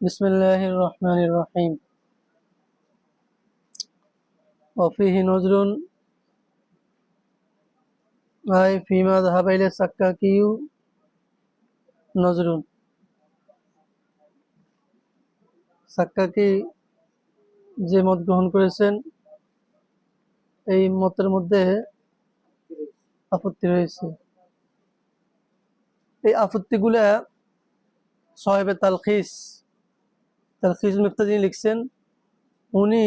بسم الله الرحمن الرحيم وفيه نذر أي فيما ذهب إلى السكاكي نذر সাক্কাকি যে মত গ্রহণ করেছেন এই মতের মধ্যে আপত্তি রয়েছে এই আপত্তিগুলা সাহেবে তালখিস লিখছেন, উনি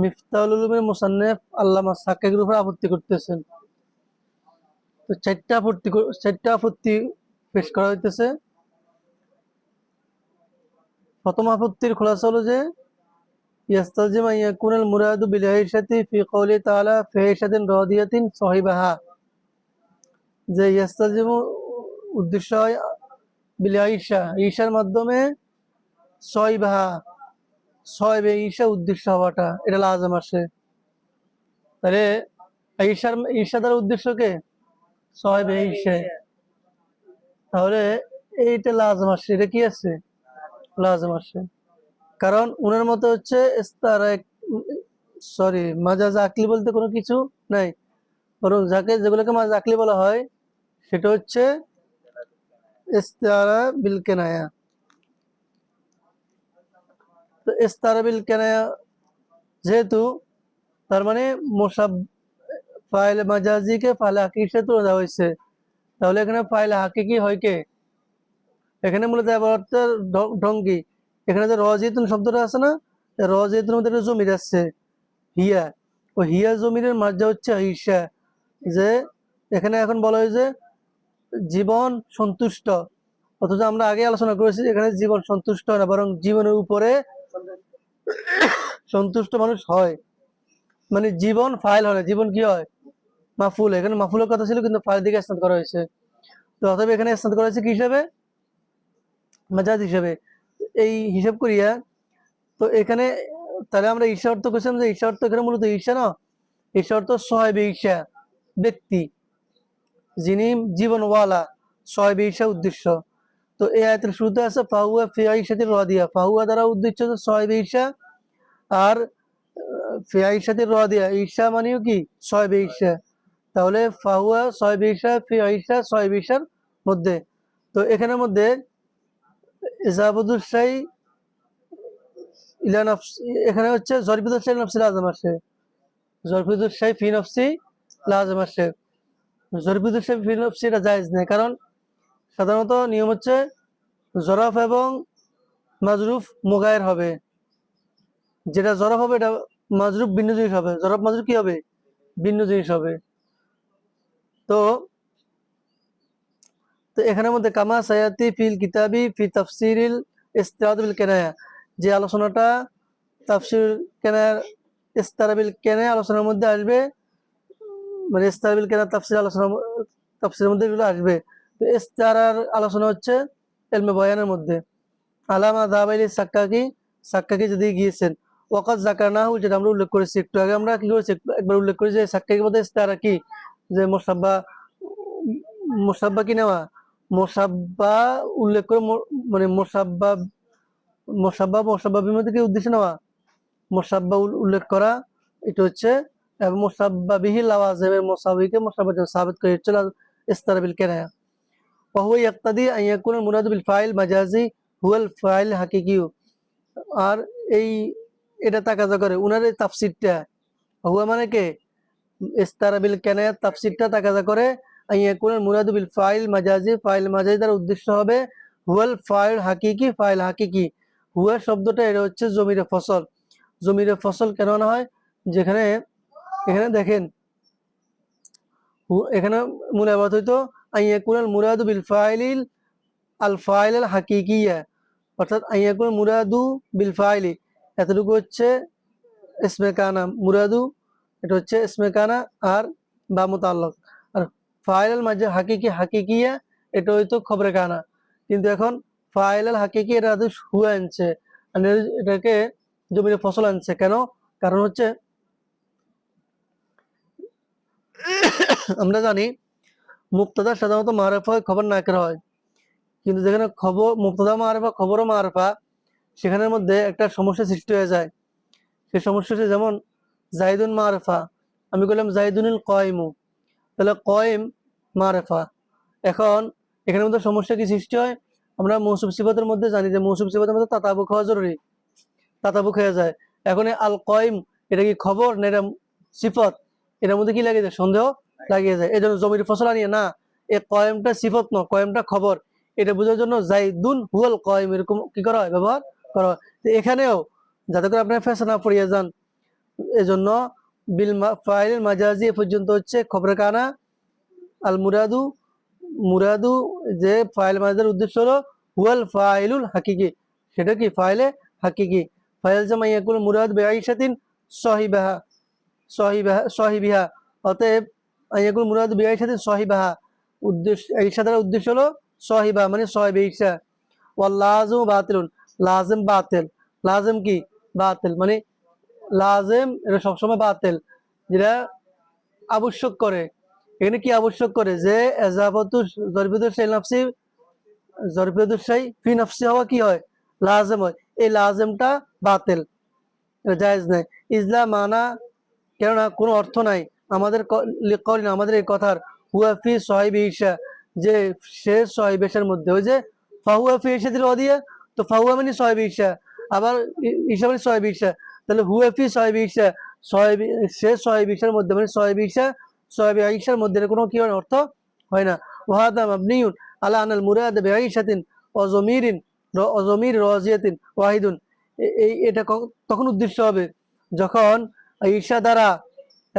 মিফতাউল উলুমের মোসান্নেফ আল্লামা সাক্কাকির উপর আপত্তি করতেছেন। তো চারটা আপত্তি চারটা আপত্তি পেশ করা হইতেছে। প্রথম আপত্তির খোলাসা হলো যে ইয়াস্তাজিম ইয়াকুনাল মুরাদু বিল ফি কওলি তাআলা ফি আইশাতিন রাদিয়াতিন সাহিবাহা। যে ইয়াস্তাজিম উদ্দেশ্য হয় বিল আইশা ঈশার মাধ্যমে সাহিবাহা সয়বে ঈশা উদ্দেশ্য হওয়াটা, এটা লাজম আসে। তাহলে ঈশার ঈশা দ্বারা উদ্দেশ্য কে? সহেবে ঈশা তাহলে এইটা লাজম আসে। এটা কি আছে লাজম আসে। কারণ উনার মতে হচ্ছে সরি, মাজাজ আকলি বলতে কোনো কিছু নাই। বরং যাকে, যেগুলোকে মাজাজ আকলি বলা হয়, সেটা হচ্ছে ইস্তারা বিল কেনায়া। তো ইস্তারা বিল কেনায়া যেহেতু তার মানে মোসাব ফাইল মাজাজিকে ফাইল হাকিকে তুলে দেওয়া হয়েছে। তাহলে এখানে ফাইল হাকিকি হয় কে? এখানে মূলত ব্যবহারটার ঢঙ্গি। এখানে যে রজিতুন শব্দটা আছে না রজিতুন মধ্যে একটা জমির আছে, হিয়া। ও হিয়া জমিরের মার্জা হচ্ছে হিসা, যে এখানে এখন বলা হয় যে জীবন সন্তুষ্ট। অথচ আমরা আগে আলোচনা করেছি এখানে জীবন সন্তুষ্ট হয় না, বরং জীবনের উপরে সন্তুষ্ট মানুষ হয়। মানে জীবন ফাইল হয় জীবন কি হয়? মাফুল। এখানে মাফুলের কথা ছিল, কিন্তু ফাইল দিকে স্নাত করা হয়েছে। তো অতএব এখানে স্নাত করা হয়েছে কি হিসাবে? মাজাজ হিসাবে। এই হিসাব করিয়া, তো এখানে তাহলে আমরা ঈশা অর্থ করছিলাম যে ঈশা অর্থ এখানে মূলত ঈশা না? ঈশা অর্থ সহেবে ঈশা ব্যক্তি, যিনি জীবনওয়ালা সহেবে ঈশা উদ্দেশ্য। তো এই আয়তের শুরুতে আছে, ফাহুয়া ফিয়া ঈশাতির রদিয়া। ফাহুয়া দ্বারা উদ্দেশ্য হচ্ছে সহেবে ঈশা আর ফিয়া ঈশাতির রদিয়া। ঈশা মানেও কি? সহেবে ঈশা। তাহলে ফাহুয়া সহেবে ঈশা ফিয়া ঈশা সহেবে ঈশার মধ্যে। তো এখানের মধ্যে ইজাবুদুল শাহী ইলা নফস, এখানে হচ্ছে জরফিদুল শাহী নফসি লাজম আসে। জরফিদুল শাহী ফি নফসি লাজম আসে। জরফিদুল শাহী ফি নফসি এটা জায়েজ নেই, কারণ সাধারণত নিয়ম হচ্ছে জরফ এবং মাজরুফ মোগায়ের হবে। যেটা জরফ হবে, এটা মাজরুফ ভিন্ন জিনিস হবে। জরফ মাজরুফ কি হবে? ভিন্ন জিনিস হবে। তো তো এখানের মধ্যে কামা সায়াতি ফিল কিতাবি ফি তাফসিরিল ইস্তারাবিল কেনায়া। যে আলোচনাটা তাফসির কেনার ইস্তারাবিল কেনায় আলোচনার মধ্যে আসবে মানে ইস্তারাবিল কেনা তাফসির আলোচনা, তাফসিরের মধ্যে এগুলো আসবে। ইস্তারার আলোচনা হচ্ছে এলমে বয়ানের মধ্যে। আলামা দাবাইলি সাক্কাকি সাক্কাকি যদি গিয়েছেন ওয়াকাত জাকানাহু যেটা আমরা উল্লেখ করেছি, একটু আগে আমরা কি করেছি, একবার উল্লেখ করেছি যে সাক্কাকির মধ্যে ইস্তারা কি? যে মোসাব্বা মোসাব্বা কি নেওয়া? মোসাব্বা উল্লেখ করে মানে মোসাব্বা মোসাব্বা মোসাব্বাবির মধ্যে কি উদ্দেশ্য নেওয়া? মোসাব্বা উল- উল্লেখ করা, এটা হচ্ছে মোসাব্বা বিহি লাওয়াজেমের মোসাবিকে মোসাব্বা সাবিত করে হচ্ছে ইস্তারাবিল কেনায়া। ফাহুয়া ইয়াক্তাদি আইয়াকুল মুরাদ বিল ফাইল মাজাজি হুয়াল ফাইল হাকিকিউ আর এই এটা তাকাজা করে উনার এই তাফসিরটা হুয়া মানে কে? ইস্তারাবিল কেনায়াত তাফসিরটা তাকাজা করে আইয়াকুল মুরাদ বিল ফাইল মাজাজি ফাইল মাজাজি তার উদ্দেশ্য হবে হুয়াল ফাইল হাকিকি ফাইল হাকিকি। হুয়া শব্দটা এটা হচ্ছে জমিরে ফসল। জমিরে ফসল কেন না হয়? যেখানে, এখানে দেখেন এখানে মূল আবাদ হইতো আইয়াকুনাল মুরাদু বিল ফাইলিল আল ফাইল আল হাকিকিয়া অর্থাৎ আইয়াকুল মুরাদু বিল ফাইলি এতটুকু হচ্ছে ইসমে কানা মুরাদু এটা হচ্ছে ইসমে কানা আর বা মুতাল্লক আর ফাইল আল মাঝে হাকিকি হাকিকিয়া এটা হয়তো খবরে কানা কিন্তু এখন ফাইল আল হাকিকি এটা হুয়া আনছে। এটাকে জমিতে ফসল আনছে। কেন? কারণ হচ্ছে আমরা জানি মুক্তদা সাধারণত মারেফা হয় খবর না করা হয়। কিন্তু যেখানে খবর, মুক্তদা মারেফা, খবরও মারেফা, সেখানের মধ্যে একটা সমস্যা সৃষ্টি হয়ে যায়। সেই সমস্যাটা যেমন জাইদুন মারেফা, আমি বললাম জাইদুনুল কয়মু। তাহলে কয়েম মারেফা। এখন এখানের মধ্যে সমস্যা কি সৃষ্টি হয়? আমরা মৌসুম সিফাতের মধ্যে জানি যে মৌসুম সিফাতের মধ্যে তাতাবুক হওয়া জরুরি। তাতাবুক হয়ে যায়। এখন আল কয়েম, এটা কি খবর না এটা সিফত? এটার মধ্যে কি লাগিয়ে যায় সন্দেহ? লাগিয়ে যায়। এই জন্য জমির ফসল আনিয়ে না, এই কয়েমটা সিফত ন কয়েমটা খবর। এটা বোঝার জন্য যাই জাইদুন হুয়াল কয়েম, এরকম কি করা হয়? ব্যবহার করা হয়। এখানেও যাতে করে আপনার ফেসা না পড়িয়ে যান, এজন্য বিল মা- ফাইল মাজাজি এ পর্যন্ত হচ্ছে খবর কানা, আল মুরাদু মুরাদু যে ফাইল মাজার উদ্দেশ্য হলো হুয়াল ফাইলুল হাকিকি। সেটা কি? ফাইলে হাকিকি। ফাইল জামা ইয়াকুল মুরাদ বেআইশাতিন সহিবাহা সহিবাহা, সহিবিহা। অতএব ইয়াকুল মুরাদ বেআইশাতিন সহিবাহা। উদ্দেশ্য ঈশা দ্বারা উদ্দেশ্য হলো সহিবা মানে সহিব ঈশা ওয়াল লাজম বাতিলুন, লাজম বাতিল। লাজম কি? বাতিল মানে লাজেম, এটা সবসময় বাতিল। যেটা আবশ্যক করে। এখানে কি আবশ্যক করে? যে এজাবতু জরবিদুর সেই নাফসি জরবিদুর সেই ফি নাফসি হওয়া কি হয়? লাজেম হয়। এই লাজেমটা বাতিল। জায়েজ নাই। ইজলা মানা, কেননা কোনো অর্থ নাই। আমাদের করি না, আমাদের এই কথার হুয়াফি সাহেব ঈশা, যে সে সাহেব ঈশার মধ্যে, ওই যে ফাহুয়াফি ঈশা দিল অদিয়া, তো ফাহুয়া মানে সাহেব ঈশা, আবার ঈশা মানে সাহেব ঈশা, তাহলে হুয়াফি সাহেব ঈশা, সাহেব সে সাহেব ঈশার মধ্যে মানে সাহেব ঈশা, সাহেব ঈশার মধ্যে কোনো কি অর্থ হয় না। ওয়াহাদা মাবনিউন আলা আনাল মুরাদ বিআইশাতিন অজমিরিন অজমির রাজিয়াতিন ওয়াহিদুন। এই এটা তখন উদ্দেশ্য হবে যখন ঈশা দ্বারা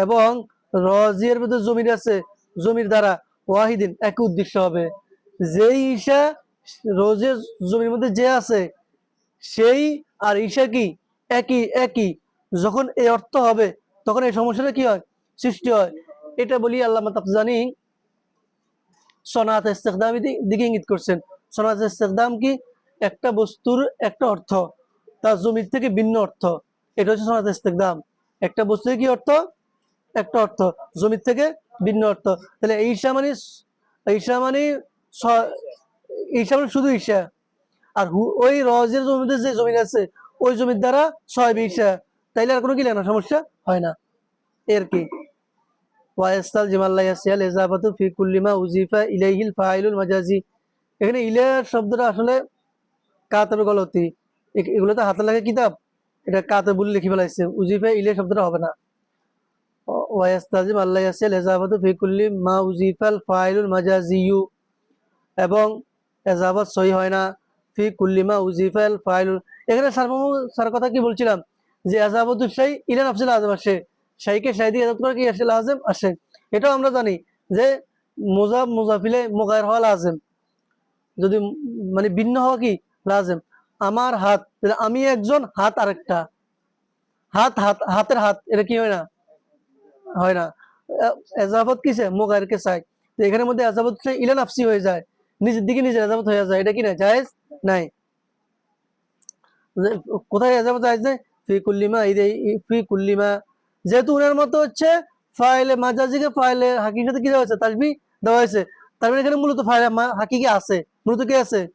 এবং রজিয়ার মধ্যে জমির আছে, জমির দ্বারা ওয়াহিদিন একই উদ্দেশ্য হবে। যেই ঈশা রোজের জমির মধ্যে যে আছে, সেই আর ঈশা কি? একই একই। যখন এই অর্থ হবে, তখন এই সমস্যাটা কি হয়? সৃষ্টি হয়। এটা বলি আল্লাহ জানি সনাত ইস্তেকদামি দিকে ইঙ্গিত করছেন। সনাত ইস্তেকদাম কি? একটা বস্তুর একটা অর্থ, তার জমির থেকে ভিন্ন অর্থ। এটা হচ্ছে সনাত ইস্তেকদাম। একটা বস্তুর কি অর্থ? একটা অর্থ, জমির থেকে ভিন্ন অর্থ। তাহলে ঈশা মানে ঈশা মানে ঈশা মানে শুধু ঈশা আর ওই রজের জমিতে যে জমি আছে, ওই জমির দ্বারা ছয় ঈশা তাইলে আর কোনো কি না, সমস্যা হয় না। এর কি? ওয়াইস্তাল জিমাল্লাহ ইয়াসিয়াল ফি উজিফা ইলাইহিল ফাইলুল মাজাজি। এখানে ইলার শব্দটা আসলে কাতাবে গলতি। এগুলো তো হাতে লাগে কিতাব। এটা কাতে বলে লিখে ফেলাইছে। উজিফা ইলে শব্দটা হবে না। ওয়াইস্তাজিম আল্লাহ ইয়াসিয়াল ইজাবাতু ফি কুল্লি মা উজিফাল ফাইলুল মাজাজিয়ু। এবং এজাবাত সহি হয় না। ফি কুল্লিমা উজিফাল ফাইলুল এখানে সারমু সার কথা কি বলছিলাম? যে এজাবতু সেই ইলা নাফসিল আজম আসে। শাইকে শাই দিয়ে এজাবত করে কি আসে লাজেম আসে। এটাও আমরা জানি যে মুজাব মুজাফিলে মুগায়ের হওয়া লাজেম। যদি মানে ভিন্ন হওয়া কি? লাজেম। আমার হাত আমি একজন হাত আরেকটা। হাত হাত হাতের হাত। এটা কি হয় না? হয় না। এ- এজাবত কিসে মুগায়েরকে চাই। তো এখানের মধ্যে এজাবত ইলা নাফসি হয়ে যায়। নিজের দিকে নিজের এজাবত হয়ে যায়। এটা কি না জায়েজ নাই। কোথায় এজাবত জায়েজ নাই? ফি কুল্লিমা ইদে ফি কুল্লিমা। যেহেতু উনার মতো হচ্ছে, ফাইলে মাজাজিকে ফাইলে হাকির সাথে কি দেওয়া হয়েছে? তাসবি দেওয়া হয়েছে। তার মানে এখানে মূলত ফাইলে হাকিকে আছে। মূলত কি আছে?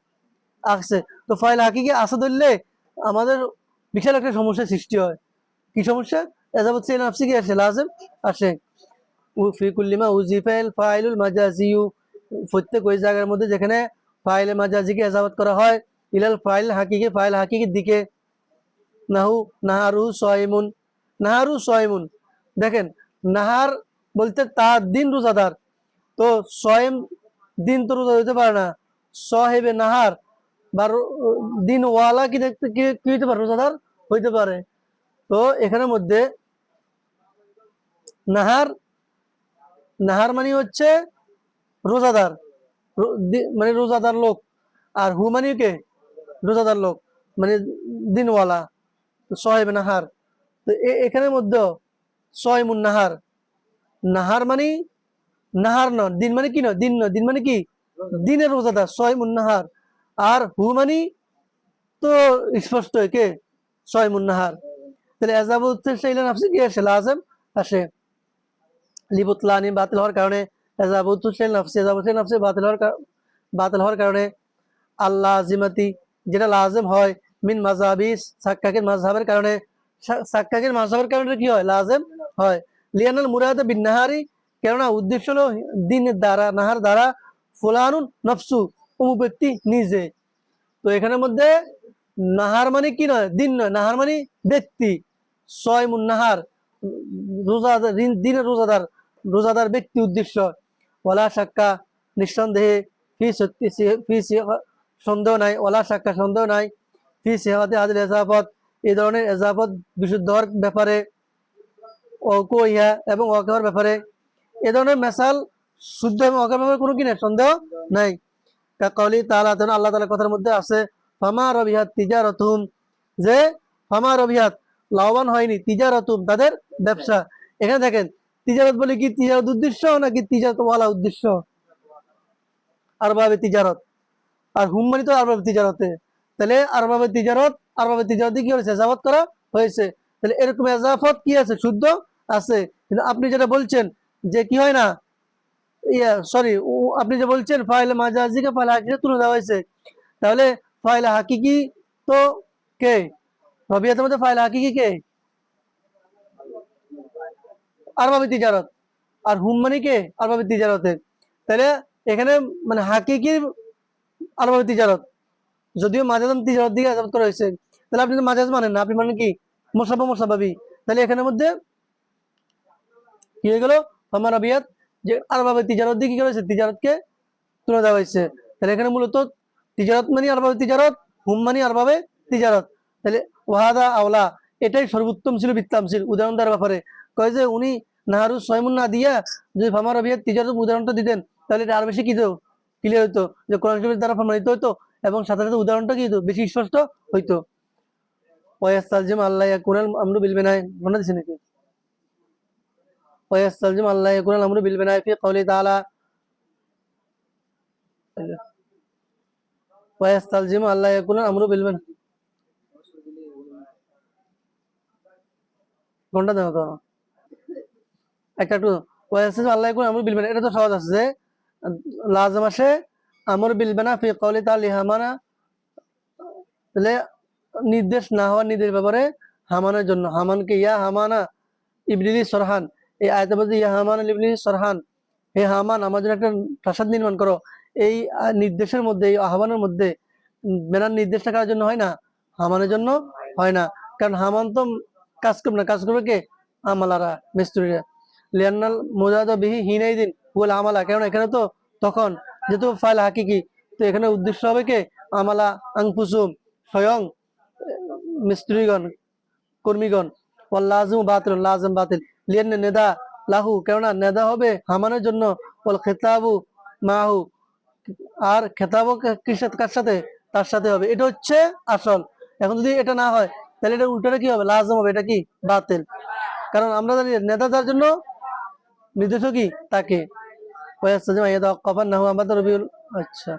আছে। তো ফাইল হাকিকে আছে ধরলে আমাদের বিশাল একটা সমস্যার সৃষ্টি হয়। কি সমস্যা? এজাবত সে নাফসি কি আসে? লাজেম আসে। ফি কুল্লিমা উজিফাইল ফাইলুল মাজাজিউ প্রত্যেক ওই জায়গার মধ্যে যেখানে ফাইলে মাজাজিকে এজাবত করা হয়, ইলাল ফাইল হাকিকে, ফাইল হাকিকের দিকে। নাহু নাহারু সয়মুন নাহারু সয়মুন দেখেন, নাহার বলতে তার দিন রোজাদার। তো সয়েম দিন তো রোজা হইতে পারে না। সহেবে নাহার বা রো- দিন ওয়ালা কি দেখতে কি হইতে পারে? রোজাদার হইতে পারে। তো এখানের মধ্যে নাহার নাহার মানে হচ্ছে রোজাদার মানে রোজাদার লোক। আর হু মানে কে? রোজাদার লোক মানে দিনওয়ালা, সহেব নাহার। তো এখানের মধ্যে সয়মুন নাহার। নাহার মানে নাহার ন, দিন মানে কি ন, দিন ন, দিন মানে কি? দিনের রোজাদার সয়মুন নাহার। আর হু মানে তো স্পষ্ট কে? সয়মুন নাহার। তাহলে এজাবুত সেইলেন কি? আসে, লাজেম আসে। লিবুতলানি বাতিল হওয়ার কারণে এজাবুত সেই নাফসি এজাবুত বাতিল হওয়ার বাতিল হওয়ার কারণে আল্লাহ জিমাতি যেটা লাজেম হয় মিন মাযহাবি সাক্কাকের মাযহাবের কারণে সাক্কাকের মাযহাবের কারণে কি হয়? লাজেম হয়। লিয়ানাল মুরাদ বিন কেননা উদ্দেশ্য হলো দিনের দ্বারা, নাহার দ্বারা ফুলানুন নফসু অমুক ব্যক্তি নিজে। তো এখানের মধ্যে নাহার মানে কি নয়? দিন নয়, নাহার মানে ব্যক্তি। ছয় মুন নাহার রোজাদার দিন- দিনের রোজাদার রোজাদার ব্যক্তি উদ্দেশ্য ওলা সাক্কা নিঃসন্দেহে ফি সত্যি ফি সন্দেহ নাই ওলা সাক্কা সন্দেহ নাই, ফি সেহাতে আদিল এজাফত এই ধরনের এজাফত বিশুদ্ধ হওয়ার ব্যাপারে অকু ইহা এবং অকার ব্যাপারে, এ ধরনের মেসাল শুদ্ধ এবং অকার ব্যাপারে কোনো কি নেই? সন্দেহ নাই। কাকলি তেন আল্লাহ তালার কথার মধ্যে আছে, ফামা রবিহাত তিজারতুম যে ফামা রবিহাত লাভবান হয়নি তিজারতুম তাদের ব্যবসা। এখানে দেখেন তিজারত বলে কি তিজারত উদ্দেশ্য নাকি তিজারত ওয়ালা উদ্দেশ্য? আরবাবে তিজারত। আর হুম মানে তো আরবাবে তিজারতে। তাহলে আরবাবে তিজারত, আরবাবে তিজারতে কি হয়েছে? এজাফত করা হয়েছে। তাহলে এরকম এজাফত কি আছে? শুদ্ধ আছে। কিন্তু আপনি যেটা বলছেন যে কি হয় না? ইয়া সরি আপনি যে বলছেন ফাইল মাজাজিকে, ফাইল হাকিকে তুলে দেওয়া হয়েছে। তাহলে ফাইল হাকিকি তো কে? রবিয়াতের মধ্যে ফাইল হাকিকি কে? আরবাবি তিজারত। আর হুম মানে কে? আরবাবি তিজারতের। তাহলে এখানে মানে হাকিকি আরবাবি তিজারত। যদিও মাজাজ তিজারত দিকে আজাদ করা হয়েছে। তাহলে আপনি তো মাজাজ মানেন না, আপনি মানেন কি? মোসাফা মোসাফাবি তাহলে এখানের মধ্যে কি হয়ে গেল? আমার আবিয়াত, যে আরবাবে তিজারত দিয়ে কি করেছে তিজারতকে তুলে দেওয়া হয়েছে। তাহলে এখানে মূলত তিজারত মানে আরবাবে তিজারত, হুম মানে আরবাবে তিজারত। তাহলে ওয়াহাদা আওলা, এটাই সর্বোত্তম ছিল বিত্তামশীল। উদাহরণ দেওয়ার ব্যাপারে। কয়ে যে উনি নাহারু সয়মুন না দিয়া যদি ফামার অভিয়াত তিজারত উদাহরণটা দিতেন তাহলে এটা আর বেশি কি ক্লিয়ার হইতো? যে কোরআন শরীফের দ্বারা প্রমাণিত হইতো এবং সাথে সাথে উদাহরণটা কি হইতো? বেশি স্পষ্ট হইতো। ওয়াস সালজিম আল্লাহ কোরআন আমরু বিলবে নাই মনে দিছে নাকি? ওয়াস সালজিম আল্লাহ কোরআন আমরু বিলবে নাই ফি কওলি তাআলা। ওয়াস সালজিম আল্লাহ কোরআন আমরু বিলবে ঘণ্টা দেওয়া তো? একটা একটু আল্লাহ কোন আমর বিলবেনা এটা তো সহজ আছে যে লাজম আসে আমর বিলবেনা ফি কওলি তাআলা লিহামানা তাহলে নির্দেশ না হওয়ার নির্দেশ ব্যাপারে হামানের জন্য। হামানকে ইয়া হামানা ইবলিলি সরহান এই আয়াতের মধ্যে ইয়া হামান ইবলিলি সরহান হে হামান আমার জন্য একটা প্রাসাদ নির্মাণ করো। এই নির্দেশের মধ্যে এই আহ্বানের মধ্যে উম, বেনার নির্দেশটা কার জন্য হয় না? হামানের জন্য হয় না। কারণ হামান তো কাজ করবে না কাজ করবে কে? আমালারা মিস্ত্রিরা। লিয়ান্নাল মোজাদ বিহি হিনাই দিন বল আমালা। কারণ এখানে তো তখন যেহেতু ফাইল হাকিকি, তো এখানে উদ্দেশ্য হবে কে? আমালা আংফুসুম স্বয়ং মিস্ত্রিগণ, কর্মীগণ। ওয়াল লাজিম বাতিল লাজিম বাতিল। লিয়ান নেদা লাহু, কেননা নেদা হবে হামানের জন্য। ওয়াল খেতাবু মাহু, আর খেতাবও কার সাথে? তার সাথে হবে। এটা হচ্ছে আসল। এখন যদি এটা না হয়, তাহলে এটা উল্টোটা কি হবে? লাজম হবে। এটা কি? বাতিল। কারণ আমরা জানি নেতা যার জন্য নির্দেশক কি তাকে আচ্ছা।